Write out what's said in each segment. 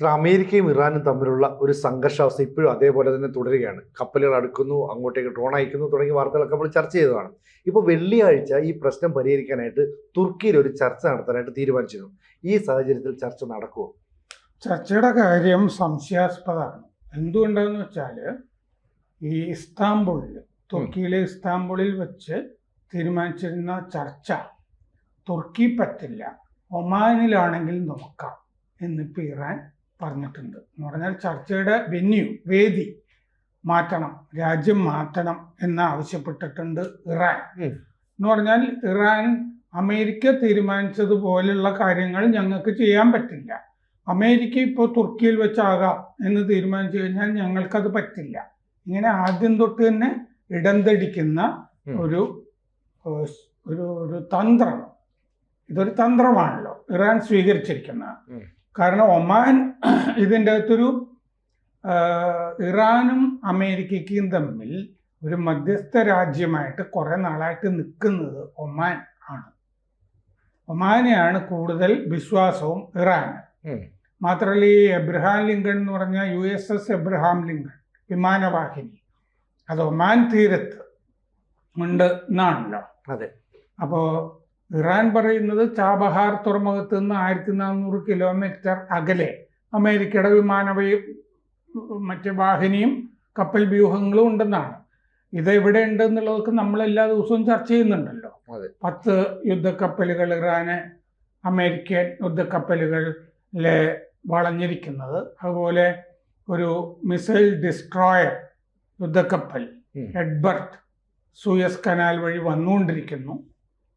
അമേരിക്കയും ഇറാനും തമ്മിലുള്ള ഒരു സംഘർഷാവസ്ഥ ഇപ്പോഴും അതേപോലെ തന്നെ തുടരുകയാണ്. കപ്പലുകൾ അടുക്കുന്നു അങ്ങോട്ടേക്ക് ഡ്രോൺ അയക്കുന്നു തുടങ്ങിയ വാർത്തകളൊക്കെ നമ്മൾ ചർച്ച ചെയ്തതാണ്. ഇപ്പോൾ വെള്ളിയാഴ്ച ഈ പ്രശ്നം പരിഹരിക്കാനായിട്ട് തുർക്കിയിൽ ഒരു ചർച്ച നടത്താനായിട്ട് തീരുമാനിച്ചിരുന്നു. ഈ സാഹചര്യത്തിൽ ചർച്ച നടക്കുമോ ചർച്ചയുടെ കാര്യം സംശയാസ്പദമാണ്. എന്തുകൊണ്ടെന്ന് വെച്ചാൽ ഈ ഇസ്താംബുളിൽ തുർക്കിയിലെ ഇസ്താംബുളിൽ വെച്ച് തീരുമാനിച്ചിരുന്ന ചർച്ച തുർക്കി പറ്റില്ല ഒമാനിലാണെങ്കിൽ നോക്കാം. എന്നിപ്പോൾ ഇറാൻ പറഞ്ഞിട്ടുണ്ട്. എന്ന് പറഞ്ഞാൽ ചർച്ചയുടെ വെന്യൂ വേദി മാറ്റണം രാജ്യം മാറ്റണം എന്ന് ആവശ്യപ്പെട്ടിട്ടുണ്ട് ഇറാൻ. എന്ന് പറഞ്ഞാൽ ഇറാൻ അമേരിക്ക തീരുമാനിച്ചതുപോലുള്ള കാര്യങ്ങൾ ഞങ്ങൾക്ക് ചെയ്യാൻ പറ്റില്ല. അമേരിക്ക ഇപ്പോൾ തുർക്കിയിൽ വെച്ചാകാം എന്ന് തീരുമാനിച്ചു കഴിഞ്ഞാൽ ഞങ്ങൾക്കത് പറ്റില്ല. ഇങ്ങനെ ആദ്യം തൊട്ട് തന്നെ ഇടം തടിക്കുന്ന ഒരു ഒരു ഒരു തന്ത്രം. ഇതൊരു തന്ത്രമാണല്ലോ. ഇറാൻ സ്വീകരിച്ചിരിക്കുന്നത്. കാരണം ഒമാൻ ഇതിന്റെ അകത്തൊരു ഇറാനും അമേരിക്കയ്ക്കും തമ്മിൽ ഒരു മധ്യസ്ഥ രാജ്യമായിട്ട് കുറെ നാളായിട്ട് നിൽക്കുന്നത് ഒമാൻ ആണ്. ഒമാനെയാണ് കൂടുതൽ വിശ്വാസവും ഇറാൻ. മാത്രമല്ല ഈ എബ്രഹാം ലിങ്കൺ എന്ന് പറഞ്ഞാൽ U S S Abraham Lincoln വിമാനവാഹിനി അത് ഒമാൻ തീരത്ത് ഉണ്ട് എന്നാണല്ലോ. അതെ. അപ്പോൾ ഇറാൻ പറയുന്നത് ചാബഹാർ തുറമുഖത്ത് നിന്ന് ആയിരത്തി നാനൂറ് കിലോമീറ്റർ അകലെ. അമേരിക്കയുടെ വിമാനവയും മറ്റ് വാഹിനിയും കപ്പൽ വ്യൂഹങ്ങളും ഉണ്ടെന്നാണ്. ഇത് എവിടെ ഉണ്ട് എന്നുള്ളതൊക്കെ നമ്മൾ എല്ലാ ദിവസവും ചർച്ച ചെയ്യുന്നുണ്ടല്ലോ. പത്ത് യുദ്ധക്കപ്പലുകൾ ഇറാന് അമേരിക്കൻ യുദ്ധക്കപ്പലുകളിലെ വളഞ്ഞിരിക്കുന്നത്. അതുപോലെ ഒരു മിസൈൽ ഡിസ്ട്രോയർ യുദ്ധക്കപ്പൽ. എഡ്ബർട്ട് സൂയസ് കനാൽ വഴി വന്നുകൊണ്ടിരിക്കുന്നു.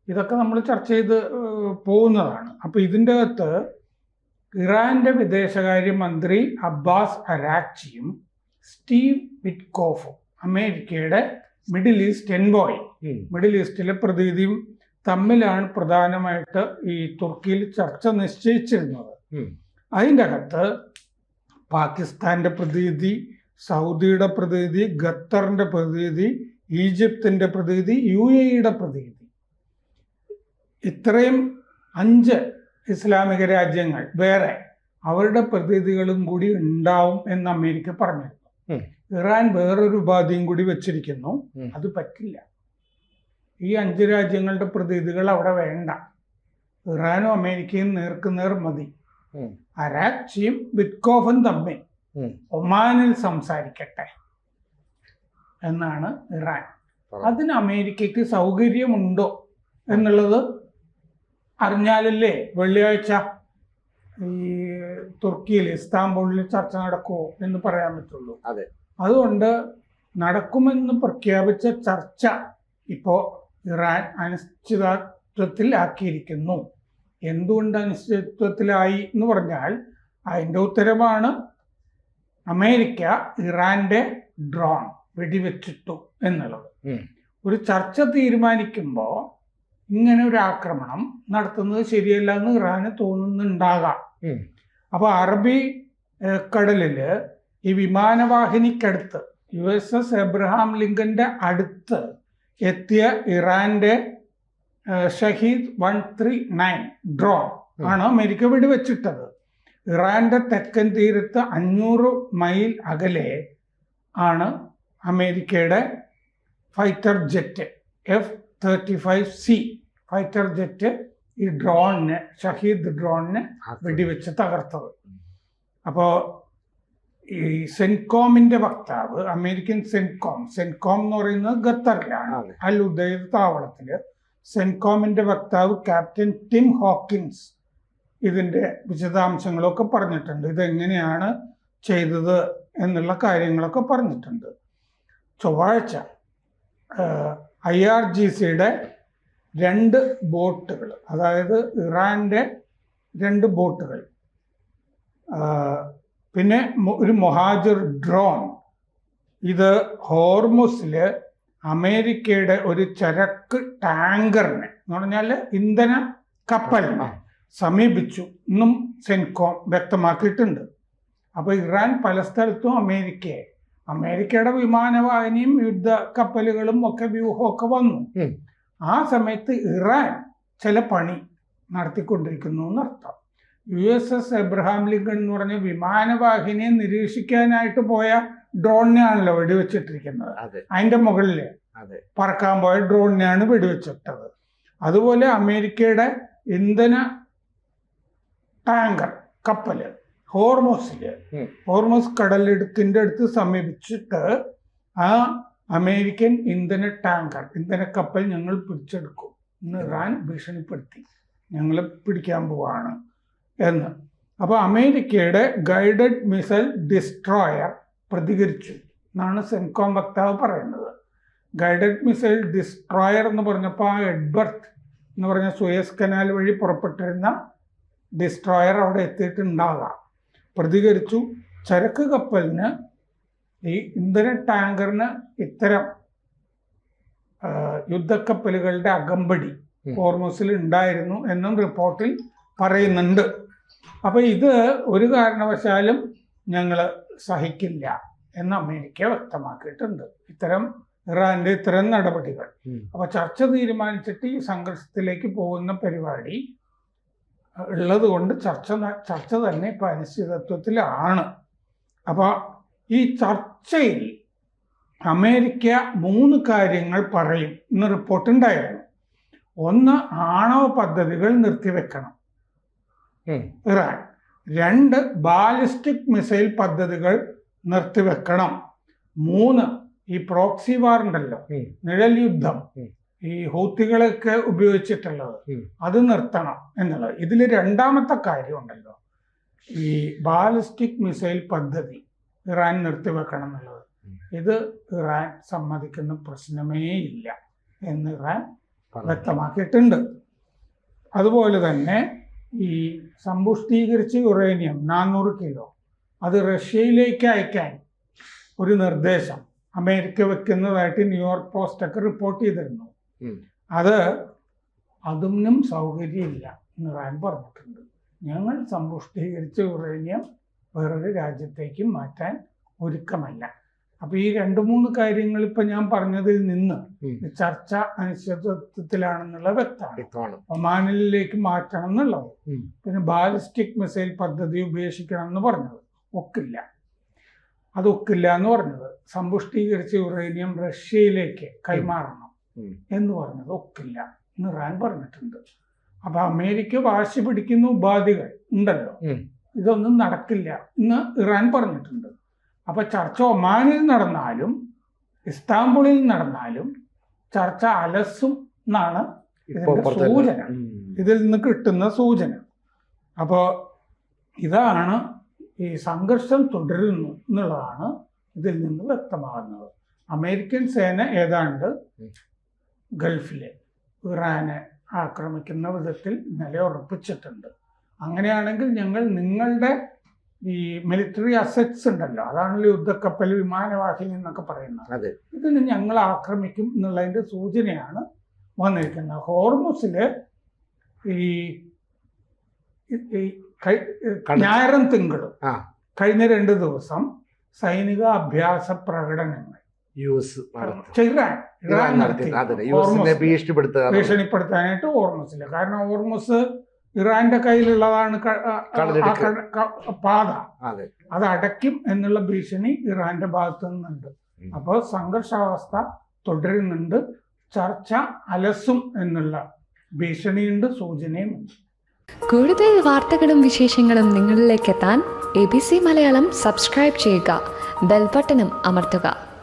ഇതൊക്കെ നമ്മൾ ചർച്ച ചെയ്ത് പോകുന്നതാണ്. അപ്പോൾ ഇതിന്റെ അകത്ത് ഇറാന്റെ വിദേശകാര്യമന്ത്രി അബ്ബാസ് അരാക്ചിയും സ്റ്റീവ് വിറ്റ്കോഫും അമേരിക്കയുടെ മിഡിൽ ഈസ്റ്റ് എൻബോയ് മിഡിൽ ഈസ്റ്റിലെ പ്രതിനിധിയും തമ്മിലാണ് പ്രധാനമായിട്ട് ഈ തുർക്കിയിൽ ചർച്ച നിശ്ചയിച്ചിരുന്നത്. അതിന്റെ അകത്ത് പാകിസ്ഥാന്റെ പ്രതിനിധി സൗദിയുടെ പ്രതിനിധി ഖത്തറിന്റെ പ്രതിനിധി ഈജിപ്തിന്റെ പ്രതിനിധി യു എയുടെ പ്രതിനിധി ഇത്രയും അഞ്ച് ഇസ്ലാമിക രാജ്യങ്ങൾ വേറെ അവരുടെ പ്രതിനിധികളും കൂടി ഉണ്ടാവും എന്ന് അമേരിക്ക പറഞ്ഞിരുന്നു. ഇറാൻ വേറൊരു ഉപാധിയും കൂടി വെച്ചിരിക്കുന്നു. അത് പറ്റില്ല. ഈ അഞ്ച് രാജ്യങ്ങളുടെ പ്രതിനിധികൾ അവിടെ വേണ്ട. ഇറാനും അമേരിക്കയും നേർക്കുനേർ മതി. അരാച്ചിയും ബിറ്റ്കോഫും തമ്മിൽ ഒമാനിൽ സംസാരിക്കട്ടെ എന്നാണ് ഇറാൻ. അതിന് അമേരിക്കയ്ക്ക് സൗകര്യമുണ്ടോ എന്നുള്ളത് അറിഞ്ഞാലല്ലേ വെള്ളിയാഴ്ച ഈ തുർക്കിയിൽ ഇസ്താംബൂളിൽ ചർച്ച നടക്കുമോ എന്ന് പറയാൻ പറ്റുള്ളൂ. അതെ. അതുകൊണ്ട് നടക്കുമെന്ന് പ്രഖ്യാപിച്ച ചർച്ച ഇപ്പോ ഇറാൻ അനിശ്ചിതത്വത്തിൽ ആക്കിയിരിക്കുന്നു. എന്തുകൊണ്ട് അനിശ്ചിതത്വത്തിലായി എന്ന് പറഞ്ഞാൽ അതിന്റെ ഉത്തരമാണ് അമേരിക്ക ഇറാന്റെ ഡ്രോൺ വെടിവെച്ചിട്ടു എന്നുള്ളത്. ഒരു ചർച്ച തീരുമാനിക്കുമ്പോൾ ഇങ്ങനെ ഒരു ആക്രമണം നടത്തുന്നത് ശരിയല്ല എന്ന് ഇറാന് തോന്നുന്നുണ്ടാകാം. അപ്പോൾ അറബി കടലിൽ കടലിൽ ഈ വിമാനവാഹിനിക്കടുത്ത് യു എസ് എസ് എബ്രഹാം ലിങ്കന്റെ അടുത്ത് എത്തിയ ഇറാന്റെ Shahed one three nine drone ആണ് അമേരിക്ക വെടിവെച്ചിട്ടത്. ഇറാന്റെ തെക്കൻ തീരത്ത് അഞ്ഞൂറ് മൈൽ അകലെ ആണ് അമേരിക്കയുടെ fighter jet F thirty five C. Fighter jet ഈ ഡ്രോണിനെ ഷഹീദ് ഡ്രോണിനെ വെടിവെച്ച് തകർത്തത്. അപ്പോൾ ഈ സെൻകോമിന്റെ വക്താവ് അമേരിക്കൻ സെൻകോം സെൻകോം എന്ന് പറയുന്നത് ഖത്തറിലാണ്. അൽ ഉദയ താവളത്തിൽ സെൻകോമിന്റെ വക്താവ് ക്യാപ്റ്റൻ ടിം ഹോക്കിൻസ് ഇതിന്റെ വിശദാംശങ്ങളൊക്കെ പറഞ്ഞിട്ടുണ്ട്. ഇതെങ്ങനെയാണ് ചെയ്തത് എന്നുള്ള കാര്യങ്ങളൊക്കെ പറഞ്ഞിട്ടുണ്ട്. ചൊവ്വാഴ്ച ഐ ആർ ജി സിയുടെ രണ്ട് ബോട്ടുകൾ അതായത് ഇറാന്റെ രണ്ട് ബോട്ടുകൾ. പിന്നെ ഒരു മൊഹാജിർ ഡ്രോൺ. ഇത് ഹോർമുസിൽ അമേരിക്കയുടെ ഒരു ചരക്ക് ടാങ്കറിനെ എന്ന് പറഞ്ഞാൽ ഇന്ധന കപ്പലിനെ സമീപിച്ചു എന്നും സെൻകോം വ്യക്തമാക്കിയിട്ടുണ്ട്. അപ്പോൾ ഇറാൻ പല സ്ഥലത്തും അമേരിക്കയെ അമേരിക്കയുടെ വിമാനവാഹിനിയും യുദ്ധ കപ്പലുകളും ഒക്കെ വ്യൂഹമൊക്കെ വന്നു. ആ സമയത്ത് ഇറാൻ ചില പണി നടത്തിക്കൊണ്ടിരിക്കുന്നു എന്നർത്ഥം. U S S Abraham Lincoln എന്ന് പറഞ്ഞ വിമാനവാഹിനിയെ നിരീക്ഷിക്കാനായിട്ട് പോയ ഡ്രോണിനെയാണല്ലോ വെടിവെച്ചിട്ടിരിക്കുന്നത്. അതെ. അതിന്റെ മുകളിൽ പറക്കാൻ പോയ ഡ്രോണിനെയാണ് വെടിവെച്ചിട്ടത്. അതുപോലെ അമേരിക്കയുടെ ഇന്ധന ടാങ്കർ കപ്പൽ ഹോർമോസിൽ ഹോർമോസ് കടലെടുത്തിന്റെ അടുത്ത് സമീപിച്ചിട്ട് ആ അമേരിക്കൻ ഇന്ധന ടാങ്കർ ഇന്ധന കപ്പൽ ഞങ്ങൾ പിടിച്ചെടുക്കും. എന്ന് ഇറാൻ ഭീഷണിപ്പെടുത്തി. ഞങ്ങൾ പിടിക്കാൻ പോവാണ് എന്ന്. അപ്പോൾ അമേരിക്കയുടെ ഗൈഡഡ് മിസൈൽ ഡിസ്ട്രോയർ പ്രതികരിച്ചു. എന്നാണ് സെൻകോം വക്താവ് പറയുന്നത്. ഗൈഡഡ് മിസൈൽ ഡിസ്ട്രോയർ എന്ന് പറഞ്ഞപ്പോൾ ആ എഡ്ബർത്ത് എന്ന് പറഞ്ഞ സുയസ് കനാൽ വഴി പുറപ്പെട്ടിരുന്ന ഡിസ്ട്രോയർ അവിടെ എത്തിയിട്ടുണ്ടാകാം. പ്രതികരിച്ചു. ചരക്ക് കപ്പലിന് ഈ ഇന്ധന ടാങ്കറിന് ഇത്തരം യുദ്ധക്കപ്പലുകളുടെ അകമ്പടി ഫോർമോസിൽ ഉണ്ടായിരുന്നു എന്നും റിപ്പോർട്ടിൽ പറയുന്നുണ്ട്. അപ്പോൾ ഇത് ഒരു കാരണവശാലും ഞങ്ങൾ സഹിക്കില്ല എന്ന് അമേരിക്ക വ്യക്തമാക്കിയിട്ടുണ്ട്. ഇത്തരം ഇറാന്റെ ഇത്തരം നടപടികൾ. അപ്പൊ അപ്പോൾ ചർച്ച തീരുമാനിച്ചിട്ട് ഈ സംഘർഷത്തിലേക്ക് പോകുന്ന പരിപാടി ഉള്ളത് കൊണ്ട് ചർച്ച ചർച്ച തന്നെ ഇപ്പം അനിശ്ചിതത്വത്തിലാണ്. അപ്പോൾ ഈ ചർച്ചയിൽ അമേരിക്ക മൂന്ന് കാര്യങ്ങൾ പറയും എന്ന് റിപ്പോർട്ടുണ്ടായിരുന്നു ഒന്ന് ആണവ പദ്ധതികൾ നിർത്തിവെക്കണം. ഇറാൻ. രണ്ട് ബാലിസ്റ്റിക് മിസൈൽ പദ്ധതികൾ നിർത്തിവെക്കണം. മൂന്ന് ഈ പ്രോക്സി വാർ ഉണ്ടല്ലോ. നിഴൽ യുദ്ധം. ഈ ഹൂത്തികളൊക്കെ ഉപയോഗിച്ചിട്ടുള്ളത്. അത് നിർത്തണം എന്നുള്ളത്. ഇതിൽ രണ്ടാമത്തെ കാര്യമുണ്ടല്ലോ ഈ ബാലിസ്റ്റിക് മിസൈൽ പദ്ധതി. ഇറാൻ നിർത്തിവെക്കണം എന്നുള്ളത് ഇത് ഇറാൻ സമ്മതിക്കുന്ന പ്രശ്നമേ ഇല്ല എന്ന് ഇറാൻ. വ്യക്തമാക്കിയിട്ടുണ്ട്. അതുപോലെ തന്നെ ഈ സമ്പുഷ്ടീകരിച്ച യുറേനിയം നാനൂറ് കിലോ അത് റഷ്യയിലേക്ക് അയക്കാൻ ഒരു നിർദ്ദേശം അമേരിക്ക വെക്കുന്നതായിട്ട് ന്യൂയോർക്ക് പോസ്റ്റ് ഒക്കെ റിപ്പോർട്ട് ചെയ്തിരുന്നു. അത് അതിനും സൗകര്യമില്ല എന്ന് ഇറാൻ പറഞ്ഞിട്ടുണ്ട്. ഞങ്ങൾ സമ്പുഷ്ടീകരിച്ച യുറേനിയം വേറൊരു രാജ്യത്തേക്ക് മാറ്റാൻ ഒരുക്കമല്ല. അപ്പൊ ഈ രണ്ട് മൂന്ന് കാര്യങ്ങൾ ഇപ്പൊ ഞാൻ പറഞ്ഞതിൽ നിന്ന് ചർച്ച അനിശ്ചിതത്വത്തിലാണെന്നുള്ള വ്യക്തമാണ്. ഒമാനിലേക്ക് മാറ്റണം എന്നുള്ളത്. പിന്നെ ബാലിസ്റ്റിക് മിസൈൽ പദ്ധതി ഉപേക്ഷിക്കണം എന്ന് പറഞ്ഞത്. ഒക്കില്ല. അതൊക്കില്ല എന്ന് പറഞ്ഞത്. സമ്പുഷ്ടീകരിച്ച യുറേനിയം റഷ്യയിലേക്ക് കൈമാറണം എന്ന് പറഞ്ഞത് ഒക്കില്ല എന്ന് റാൻ പറഞ്ഞിട്ടുണ്ട്. അപ്പൊ അമേരിക്ക വാശി പിടിക്കുന്ന ഉപാധികൾ ഉണ്ടല്ലോ. ഇതൊന്നും നടക്കില്ല എന്ന് ഇറാൻ പറഞ്ഞിട്ടുണ്ട്. അപ്പൊ ചർച്ച ഒമാനിൽ നടന്നാലും ഇസ്താംബുളിൽ നടന്നാലും ചർച്ച അലസും എന്നാണ് ഇതിന്റെ സൂചന. ഇതിൽ നിന്ന് കിട്ടുന്ന സൂചന. അപ്പോൾ ഇതാണ് ഈ സംഘർഷം തുടരുന്നു എന്നുള്ളതാണ് ഇതിൽ നിന്ന് വ്യക്തമാകുന്നത്. അമേരിക്കൻ സേന ഏതാണ്ട്. ഗൾഫിലെ ഇറാനെ ആക്രമിക്കുന്ന വിധത്തിൽ നിലയുറപ്പിച്ചിട്ടുണ്ട്. അങ്ങനെയാണെങ്കിൽ ഞങ്ങൾ നിങ്ങളുടെ ഈ മിലിറ്ററി അസറ്റ്സ് ഉണ്ടല്ലോ അതാണല്ലോ യുദ്ധക്കപ്പൽ വിമാനവാഹിനി എന്നൊക്കെ പറയുന്നത്. അതെ. ഇതിന് ഞങ്ങൾ ആക്രമിക്കും എന്നുള്ളതിന്റെ സൂചനയാണ് വന്നിരിക്കുന്നത്. ഹോർമുസിൽ ഈ ഞായറും തിങ്കളും. കഴിഞ്ഞ രണ്ട് ദിവസം സൈനിക അഭ്യാസ പ്രകടനങ്ങൾ ഇറാൻ നടത്തി. ഭീഷണിപ്പെടുത്താനായിട്ട് ഓർമസിൽ കാരണം ഓർമസ് ഇറാന്റെ കയ്യിലുള്ളതാണ് പാത. അതെ. അത് അടയ്ക്കും എന്നുള്ള ഭീഷണി ഇറാന്റെ ഭാഗത്തു നിന്നുണ്ട്. അപ്പൊ അപ്പോൾ സംഘർഷാവസ്ഥ തുടരുന്നുണ്ട്. ചർച്ച അലസും എന്നുള്ള ഭീഷണിയുണ്ട് സൂചനയുമുണ്ട്. കൂടുതൽ വാർത്തകളും വിശേഷങ്ങളും നിങ്ങളിലേക്ക് എത്താൻ A B C Malayalam subscribe ചെയ്യുക. ബെൽബട്ടനും അമർത്തുക.